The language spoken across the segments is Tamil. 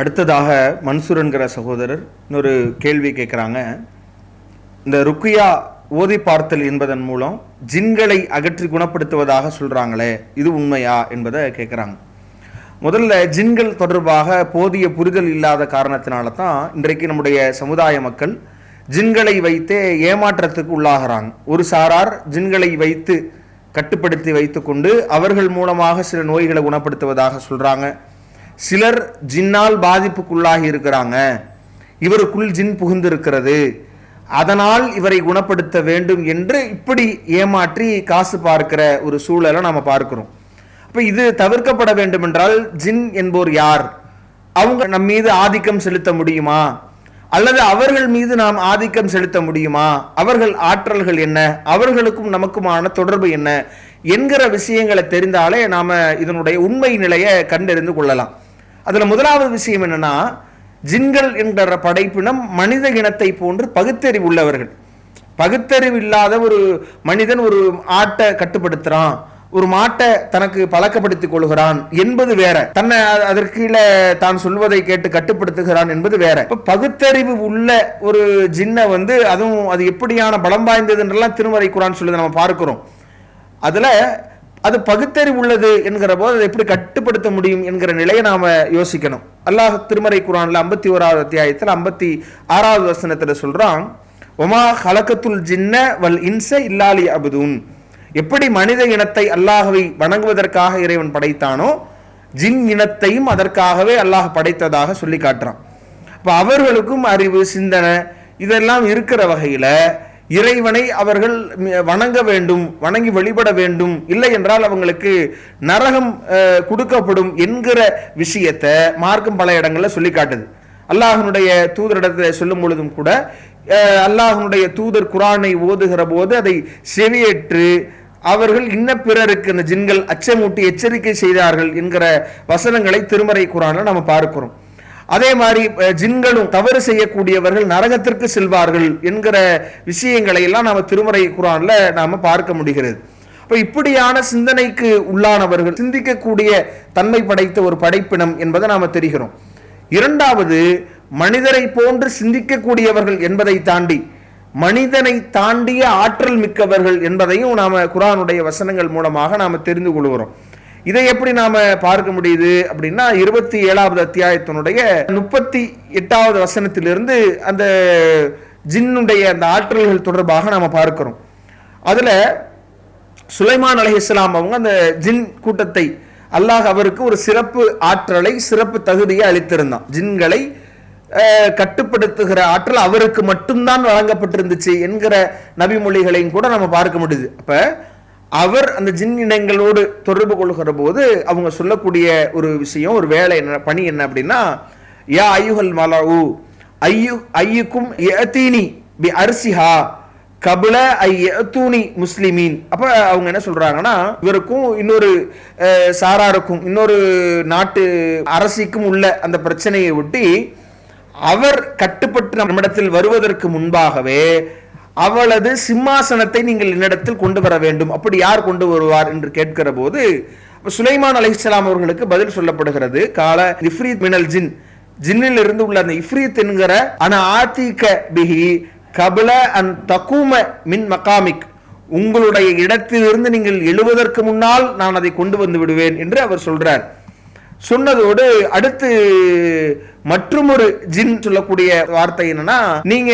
அடுத்ததாக மன்சூர்ங்கிற சகோதரர் இன்னொரு கேள்வி கேட்குறாங்க. இந்த ருக்கியா ஓதி பார்த்தல் என்பதன் மூலம் ஜின்களை அகற்றி குணப்படுத்துவதாக சொல்கிறாங்களே இது உண்மையா என்பதை கேட்குறாங்க. முதல்ல ஜின்கள் தொடர்பாக போதிய புரிதல் இல்லாத காரணத்தினால தான் இன்றைக்கு நம்முடைய சமுதாய மக்கள் ஜின்களை வைத்தே ஏமாற்றத்துக்கு உள்ளாகிறாங்க. ஒரு சாரார் ஜின்களை வைத்து கட்டுப்படுத்தி வைத்துக்கொண்டு அவர்கள் மூலமாக சில நோய்களை குணப்படுத்துவதாக சொல்கிறாங்க சிலர் ஜின்னால் பாதிப்புக்குள்ளாகி இருக்கிறாங்க. இவருக்குள் ஜின் புகுந்திருக்கிறது. அதனால் இவரை குணப்படுத்த வேண்டும் என்று இப்படி ஏமாற்றி காசு பார்க்கிற ஒரு சூழலை நாம் பார்க்கிறோம். அப்போ இது தவிர்க்கப்பட வேண்டுமென்றால் ஜின் என்போர் யார்? அவங்க நம் மீது ஆதிக்கம் செலுத்த முடியுமா? அல்லது அவர்கள் மீது நாம் ஆதிக்கம் செலுத்த முடியுமா? அவர்கள் ஆற்றல்கள் என்ன? அவர்களுக்கும் நமக்குமான தொடர்பு என்ன? என்கிற விஷயங்களை தெரிந்தாலே நாம இதனுடைய உண்மை நிலையை கண்டறிந்து கொள்ளலாம். அதில் முதலாவது விஷயம் என்னென்னா ஜின்கள் என்ற படைப்பினம் மனித இனத்தை போன்று பகுத்தறிவு உள்ளவர்கள். பகுத்தறிவு இல்லாத ஒரு மனிதன் ஒரு ஆட்டை கட்டுப்படுத்துகிறான் ஒரு மாட்டை தனக்கு பழக்கப்படுத்திக் கொள்கிறான் என்பது வேற. தன்னை அதற்கீழே தான் சொல்வதை கேட்டு கட்டுப்படுத்துகிறான் என்பது வேற. இப்போ பகுத்தறிவு உள்ள ஒரு ஜின்னை வந்து அதுவும் அது எப்படியான பலம் வாய்ந்ததுன்றெல்லாம் திருமறை குரான் சொல்லுது நம்ம பார்க்கிறோம். அதில் அது பகுத்தறிவு உள்ளது என்கிற போது அதை எப்படி கட்டுப்படுத்த முடியும் என்கிற நிலையை நாம யோசிக்கணும். அல்லாஹ் திருமறை குரான்ல ஐம்பத்தி ஓராவது அத்தியாயத்தில் ஐம்பத்தி ஆறாவது வசனத்துல சொல்றான் ஒமா ஹலக்கத்துல் ஜின்ன வல் இன்ச இல்லாலி அபுதூன் எப்படி மனித இனத்தை அல்லாஹவை வணங்குவதற்காக இறைவன் படைத்தானோ ஜின் இனத்தையும் அதற்காகவே அல்லாஹ் படைத்ததாக சொல்லி காட்டுறான். அப்ப அவர்களுக்கும் அறிவு சிந்தனை இதெல்லாம் இருக்கிற வகையில இறைவனை அவர்கள் வணங்க வேண்டும் வணங்கி வழிபட வேண்டும். இல்லை என்றால் அவங்களுக்கு நரகம் கொடுக்கப்படும் என்கிற விஷயத்தை மார்க்கம் பல இடங்களில் சொல்லி காட்டுது. அல்லாஹனுடைய தூதரிடத்தில் சொல்லும் பொழுதும் கூட அல்லாஹனுடைய தூதர் குரானை ஓதுகிற போது அதை செவியேற்று அவர்கள் இன்ன பிறருக்கு இந்த ஜின்கள் அச்சமூட்டி எச்சரிக்கை செய்தார்கள் என்கிற வசனங்களை திருமறை குரானில் நம்ம பார்க்கிறோம். அதே மாதிரி ஜின்களும் தவறு செய்யக்கூடியவர்கள் நரகத்திற்கு செல்வார்கள் என்கிற விஷயங்களை எல்லாம் நாம திருமறை குரான்ல நாம பார்க்க முடிகிறது. அப்ப இப்படியான சிந்தனைக்கு உள்ளானவர்கள் சிந்திக்கக்கூடிய தன்மை படைத்த ஒரு படைப்பினம் என்பதை நாம தெரிகிறோம். இரண்டாவது மனிதரை போன்று சிந்திக்கக்கூடியவர்கள் என்பதை தாண்டி மனிதனை தாண்டிய ஆற்றல் மிக்கவர்கள் என்பதையும் நாம குரானுடைய வசனங்கள் மூலமாக நாம தெரிந்து கொள்கிறோம். இதை எப்படி நாம பார்க்க முடியுது அப்படின்னா இருபத்தி ஏழாவது அத்தியாயத்தினுடைய முப்பத்தி எட்டாவது வசனத்திலிருந்து அந்த ஜின்னுடைய அந்த ஆற்றல்கள் தொடர்பாக நாம பார்க்கிறோம். அதுல சுலைமான் அலைஹிஸ்ஸலாம் அவங்க அந்த ஜின் கூட்டத்தை அல்லாஹ் அவருக்கு ஒரு சிறப்பு ஆற்றலை சிறப்பு தகுதியை அளித்திருந்தான். ஜின்களை அஹ், கட்டுப்படுத்துகிற ஆற்றல் அவருக்கு மட்டும்தான் வழங்கப்பட்டிருந்துச்சு என்கிற நபிமொழிகளையும் கூட நம்ம பார்க்க முடியுது. அப்ப அவர் அந்த ஜின் இனங்களோடு தொடர்பு கொள்கிற போது அவங்க சொல்லக்கூடிய ஒரு விஷயம் ஒரு வேலை என்ன பணி என்ன அப்படின்னா யா ஐயுஹல் மலாவு ஐயு ஐயுக்கும் யதீனி பி அரிசிஹா கபில ஐ ஐயத்தூனி முஸ்லிமீன். அப்ப அவங்க என்ன சொல்றாங்கன்னா இவருக்கும் இன்னொரு சாராருக்கும் இன்னொரு நாட்டு அரசிக்கும் உள்ள அந்த பிரச்சனையை ஒட்டி அவர் கட்டுப்பட்டு நம்மிடத்தில் வருவதற்கு முன்பாகவே அவளது சிம்மாசனத்தை நீங்கள் என்னிடத்தில் கொண்டு வர வேண்டும். அப்படி யார் கொண்டு வருவார் என்று கேட்கிற போது சுலைமான் அலைஹிஸ்ஸலாம் அவர்களுக்கு பதில் சொல்லப்படுகிறது. கால இஃப்ரீத் மினல் ஜின். ஜின்னில் இருந்து உள்ள அந்த இஃப்ரீத் என்கிற அன ஆத்திக பிஹி கபல அன் தக்கூம மின் மகாமிக். உங்களுடைய இடத்திலிருந்து நீங்கள் எழுவதற்கு முன்னால் நான் அதை கொண்டு வந்து விடுவேன் என்று அவர் சொல்றார். சொன்னதோடு அடுத்து மற்றுமொரு ஜின் சொல்லக்கூடிய வார்த்தை என்னன்னா நீங்க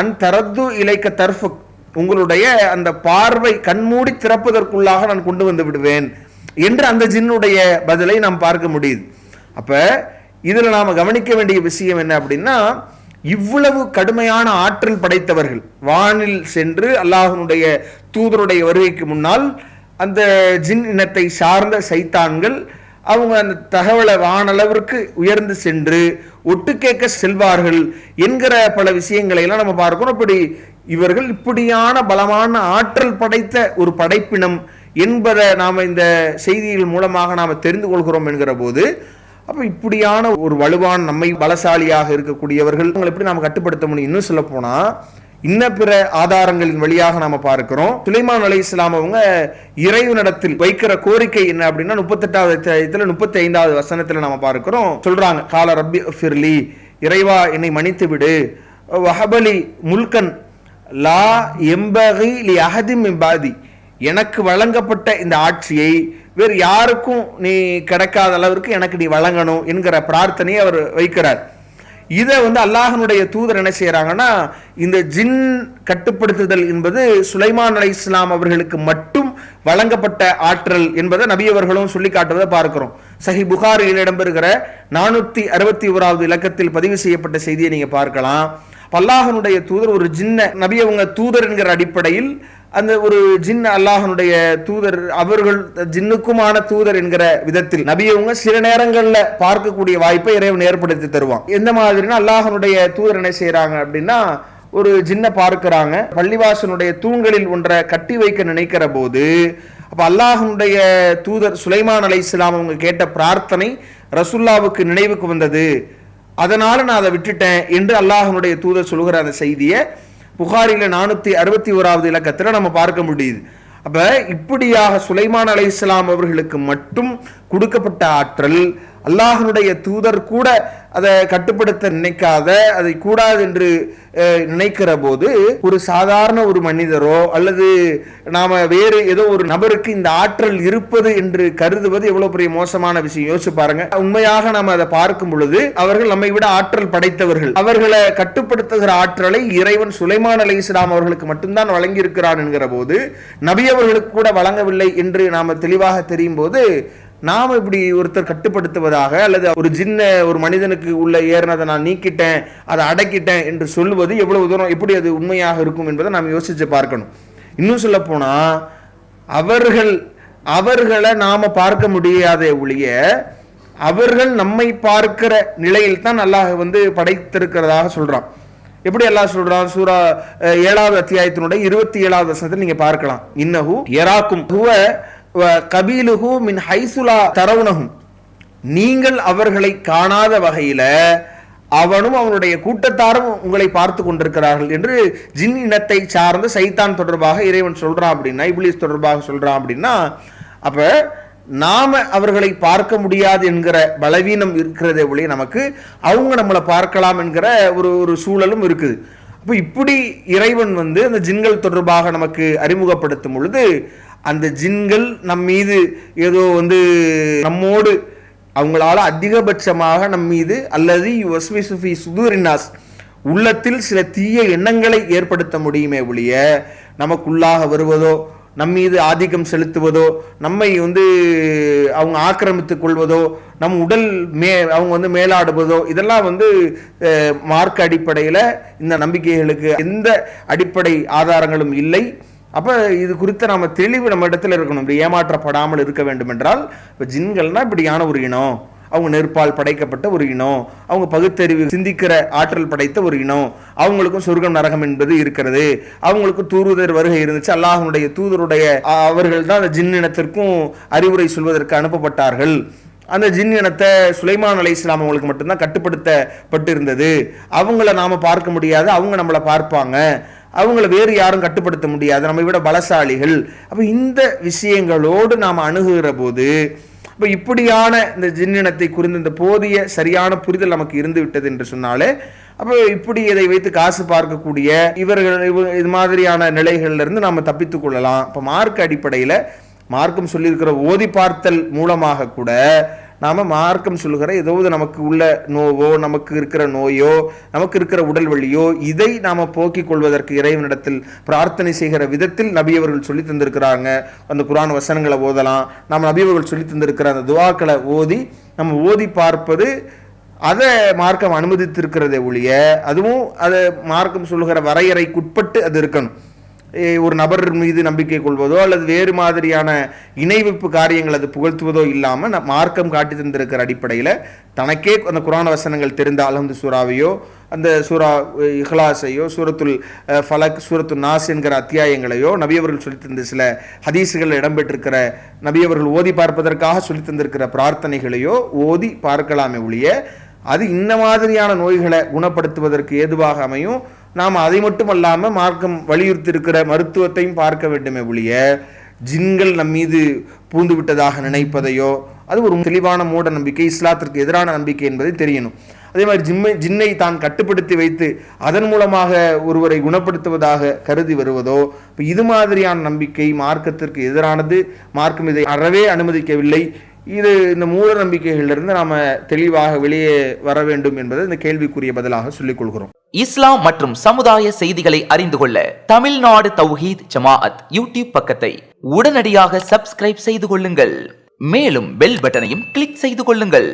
அன் தரத்து இலைக்க தர்ஃபுக் உங்களுடைய அந்த பார்வை கண்மூடி திறப்பதற்குள்ளாக நான் கொண்டு வந்து விடுவேன் என்று அந்த ஜின்னுடைய பதிலை நாம் பார்க்க முடியுது. அப்போ இதில் நாம் கவனிக்க வேண்டிய விஷயம் என்ன அப்படின்னா இவ்வளவு கடுமையான ஆற்றல் படைத்தவர்கள் வானில் சென்று அல்லாஹனுடைய தூதருடைய வருகைக்கு முன்னால் அந்த ஜின் இனத்தை சார்ந்த சைத்தான்கள் அவங்க அந்த தகவலை வானளவிற்கு உயர்ந்து சென்று ஒட்டு கேட்க செல்வார்கள் என்கிற பல விஷயங்களை எல்லாம் நம்ம பார்க்கணும். இப்படி இவர்கள் இப்படியான பலமான ஆற்றல் படைத்த ஒரு படைப்பினம் என்பதை நாம் இந்த செய்திகள் மூலமாக நாம் தெரிந்து கொள்கிறோம் என்கிற போது அப்போ இப்படியான ஒரு வலுவான் நம்மை பலசாலியாக இருக்கக்கூடியவர்கள் எப்படி நாம் கட்டுப்படுத்த முடியும்? இன்னும் சொல்ல போனால் இன்ன பிற ஆதாரங்களின் வழியாக நாம பார்க்கிறோம். சுலைமான் அலி இஸ்லாம் அவங்க இறைவனிடத்தில் வைக்கிற கோரிக்கை என்ன அப்படின்னா முப்பத்தெட்டாவது அத்தியாயத்துல முப்பத்தி ஐந்தாவது வசனத்துல நாம பார்க்கிறோம். சொல்றாங்க கால ரப்பி ஃபிர்லி இறைவா என்னை மன்னித்து விடு. வஹபலி முல்கன் லா எம்பகி லி அஹதிம் பாதி. எனக்கு வழங்கப்பட்ட இந்த ஆட்சியை வேறு யாருக்கும் நீ கிடைக்காத அளவிற்கு எனக்கு நீ வழங்கணும் என்கிற பிரார்த்தனையை அவர் வைக்கிறார். இதை வந்து அல்லாஹனுடைய தூதர் என்ன செய்கிறாங்கன்னா இந்த ஜின் கட்டுப்படுத்துதல் என்பது சுலைமான் அலை இஸ்லாம் அவர்களுக்கு மட்டும் வழங்கப்பட்ட ஆற்றல் என்பதை நபியவர்களும் சொல்லி காட்டுவதை பார்க்கிறோம். சஹி புகாரில் இடம்பெறுகிற நானூத்தி அறுபத்தி ஓராவது இலக்கத்தில் பதிவு செய்யப்பட்ட செய்தியை நீங்க பார்க்கலாம். பல்லாகனுடைய தூதர் ஒரு ஜின்ன நபி அவங்க தூதர் என்கிற அடிப்படையில் அந்த ஒரு ஜின் அல்லாஹனுடைய தூதர் அவர்கள் ஜின்னுக்குமான தூதர் என்கிற விதத்தில் நபி அவங்க சில நேரங்களில் பார்க்கக்கூடிய வாய்ப்பை இறைவன் ஏற்படுத்தி தருவான். எந்த மாதிரினா அல்லாஹனுடைய தூதர் என்ன செய்யறாங்க அப்படின்னா ஒரு ஜின்ன பார்க்கிறாங்க. பள்ளிவாசனுடைய தூண்களில் ஒன்றை கட்டி வைக்க நினைக்கிற போது அப்போ அல்லாஹனுடைய தூதர் சுலைமான் அலை இஸ்லாம் அவங்க கேட்ட பிரார்த்தனை ரசுல்லாவுக்கு நினைவுக்கு வந்தது. அதனால நான் அதை விட்டுட்டேன் என்று அல்லாஹனுடைய தூதர் சொல்கிற அந்த செய்தியை புகாரில நானூத்தி அறுபத்தி ஓராவது இலக்கத்துல நம்ம பார்க்க முடியுது. அப்ப இப்படியாக சுலைமான் அலை இஸ்லாம் அவர்களுக்கு மட்டும் கொடுக்கப்பட்ட ஆற்றல் அல்லாஹனுடைய தூதர் கூட அதை கட்டுப்படுத்த நினைக்காத அதை கூடாது என்று நினைக்கிற போது ஒரு சாதாரண ஒரு மனிதரோ அல்லது நாம வேறு ஏதோ ஒரு நபருக்கு இந்த ஆற்றல் இருப்பது என்று கருதுவது எவ்வளவு பெரிய மோசமான விஷயம். யோசிச்சு பாருங்க. உண்மையாக நாம அதை பார்க்கும் பொழுது அவர்கள் நம்மை விட ஆற்றல் படைத்தவர்கள். அவர்களை கட்டுப்படுத்துகிற ஆற்றலை இறைவன் சுலைமான் அலி இஸ்லாம் அவர்களுக்கு மட்டும்தான் வழங்கி இருக்கிறான் என்கிற போது நபி அவர்களுக்கு கூட வழங்கவில்லை என்று நாம தெளிவாக தெரியும் போது நாம இப்படி ஒருத்தர் கட்டுப்படுத்துவதாக அல்லது ஒரு ஜின்ன ஒரு மனிதனுக்கு உள்ள ஏறினதை நான் நீக்கிட்டேன் அதை அடக்கிட்டேன் என்று சொல்லுவது எவ்வளவு தூரம் எப்படி அது உண்மையாக இருக்கும் என்பதை நாம் யோசிச்சு பார்க்கணும். இன்னும் சொல்ல போனா அவர்கள் அவர்களை நாம பார்க்க முடியாத ஒழிய அவர்கள் நம்மை பார்க்கிற நிலையில் தான் அல்லாஹ் வந்து படைத்திருக்கிறதாக சொல்றான். எப்படி எல்லாம் சொல்றான்? சூரா அஹ், ஏழாவது அத்தியாயத்தினுடைய இருபத்தி ஏழாவது வசனத்தில் நீங்க பார்க்கலாம். இன்னஹு எராக்கும். ஹுவ கபீலுஹு மின் ஹைசுலா தரவுனஹும். நீங்கள் அவர்களை காணாத வகையில் அவனும் அவனுடைய கூட்டத்தாரும் உங்களை பார்த்து கொண்டிருக்கிறார்கள் என்று ஜின் இனத்தை சார்ந்த சைத்தான் தொடர்பாக இறைவன் சொல்கிறான் அப்படின்னா இப்லீஸ் தொடர்பாக சொல்கிறான் அப்படின்னா அப்போ நாம் அவர்களை பார்க்க முடியாது என்கிற பலவீனம் இருக்கிறதே ஒழிய நமக்கு அவங்க நம்மளை பார்க்கலாம் என்கிற ஒரு ஒரு சூழலும் இருக்குது. அப்போ இப்படி இறைவன் வந்து அந்த ஜின்கள் தொடர்பாக நமக்கு அறிமுகப்படுத்தும் பொழுது அந்த ஜின்கள் நம் மீது ஏதோ வந்து நம்மோடு அவங்களால அதிகபட்சமாக நம் மீது அல்லது யுவஸ்விசுஃபி சுதூரினாஸ் உள்ளத்தில் சில தீய எண்ணங்களை ஏற்படுத்த முடியுமே ஒழிய நமக்குள்ளாக வருவதோ நம் மீது ஆதிக்கம் செலுத்துவதோ நம்மை வந்து அவங்க ஆக்கிரமித்துக் கொள்வதோ நம் உடல் மே அவங்க வந்து மேலாடுவதோ இதெல்லாம் வந்து மார்க் அடிப்படையில் இந்த நம்பிக்கைகளுக்கு எந்த அடிப்படை ஆதாரங்களும் இல்லை. அப்போ இது குறித்த நம்ம தெளிவு நம்ம இடத்துல இருக்கணும். இப்படி ஏமாற்றப்படாமல் இருக்க வேண்டும் என்றால் இப்போ ஜின்கள்னா இப்படியான ஒரு இனம். அவங்க நெருப்பால் படைக்கப்பட்ட ஒரு இனம். அவங்க பகுத்தறிவு சிந்திக்கிற ஆற்றல் படைத்த ஒரு இனம். அவங்களுக்கும் சொர்க்கம் நரகம் என்பது இருக்கிறது. அவங்களுக்கும் தூதுதர் வருகை இருந்துச்சு. அல்லாஹனுடைய தூதருடைய அவர்கள் தான் அந்த ஜின் இனத்திற்கும் அறிவுரை சொல்வதற்கு அனுப்பப்பட்டார்கள். அந்த ஜின் இனத்தை சுலைமான் அலை இஸ்லாம் அவங்களுக்கு மட்டும்தான் கட்டுப்படுத்தப்பட்டிருந்தது. அவங்கள நாம பார்க்க முடியாது. அவங்க நம்மளை பார்ப்பாங்க. அவங்கள வேறு யாரும் கட்டுப்படுத்த முடியாது. நம்மை விட பலசாலிகள். அப்போ இந்த விஷயங்களோடு நாம் அணுகுகிற போது இப்போ இப்படியான இந்த ஜின்னினத்தை குறிந்த இந்த போதிய சரியான புரிதல் நமக்கு இருந்து விட்டது என்று சொன்னாலே அப்போ இப்படி இதை வைத்து காசு பார்க்கக்கூடிய இவர்கள் இவ- இது மாதிரியான நிலைகள்ல நாம் நாம தப்பித்துக் கொள்ளலாம். இப்போ மார்க் அடிப்படையில் மார்க்கம் சொல்லியிருக்கிற ஓதி பார்த்தல் மூலமாக கூட நாம் மார்க்கம் சொல்லுகிற ஏதாவது நமக்கு உள்ள நோவோ நமக்கு இருக்கிற நோயோ நமக்கு இருக்கிற உடல் வலியோ இதை நாம் போக்கிக் கொள்வதற்கு இறைவனிடத்தில் பிரார்த்தனை செய்கிற விதத்தில் நபியவர்கள் சொல்லி தந்திருக்கிறாங்க. அந்த குரான் வசனங்களை ஓதலாம். நம்ம நபியவர்கள் சொல்லி தந்திருக்கிற அந்த துவாக்களை ஓதி நம்ம ஓதி பார்ப்பது அதை மார்க்கம் அனுமதித்திருக்கிறதே ஒழிய அதுவும் அதை மார்க்கம் சொல்லுகிற வரையறைக்குட்பட்டு அது இருக்கணும். ஒரு நபர் மீது நம்பிக்கை கொள்வதோ அல்லது வேறு மாதிரியான இணைவிப்பு காரியங்கள் அது புகழ்த்துவதோ இல்லாமல் நம் மார்க்கம் காட்டி தந்திருக்கிற அடிப்படையில் தனக்கே அந்த குரான வசனங்கள் தெரிந்த அலஹந்து சூறாவையோ அந்த சூரா இஹ்லாஸையோ சூரத்துல் ஃபலக் சூரத்து நாஸ் என்கிற அத்தியாயங்களையோ நபியவர்கள் சொல்லி தந்த சில ஹதீஸுகள் இடம்பெற்றிருக்கிற நபியவர்கள் ஓதி பார்ப்பதற்காக சொல்லி தந்திருக்கிற பிரார்த்தனைகளையோ ஓதி பார்க்கலாமே ஒழிய அது இந்த மாதிரியான நோய்களை குணப்படுத்துவதற்கு ஏதுவாக அமையும்? நாம் அதை மட்டும் அல்லாமல் மார்க்கம் வலியுறுத்தியிருக்கிற மருத்துவத்தையும் பார்க்க வேண்டுமே ஒழிய ஜின்கள் நம் மீது பூந்து விட்டதாக நினைப்பதையோ அது ஒரு தெளிவான மூட நம்பிக்கை இஸ்லாத்திற்கு எதிரான நம்பிக்கை என்பதை தெரியணும். அதே மாதிரி ஜிம்மை ஜின்னை தான் கட்டுப்படுத்தி வைத்து அதன் மூலமாக ஒருவரை குணப்படுத்துவதாக கருதி வருவதோ இப்போ இது மாதிரியான நம்பிக்கை மார்க்கத்திற்கு எதிரானது மார்க்கம் இதை அறவே அனுமதிக்கவில்லை இது இந்த மூட நம்பிக்கைகளிலிருந்து நாம தெளிவாக வெளியே வர வேண்டும் என்பதை இந்த கேள்விக்குரிய பதிலாக சொல்லிக் கொள்கிறோம். இஸ்லாம் மற்றும் சமுதாய செய்திகளை அறிந்து கொள்ள தமிழ்நாடு தௌஹீத் ஜமாஅத் யூடியூப் பக்கத்தை உடனடியாக சப்ஸ்கிரைப் செய்து கொள்ளுங்கள். மேலும் பெல் பட்டனையும் கிளிக் செய்து கொள்ளுங்கள்.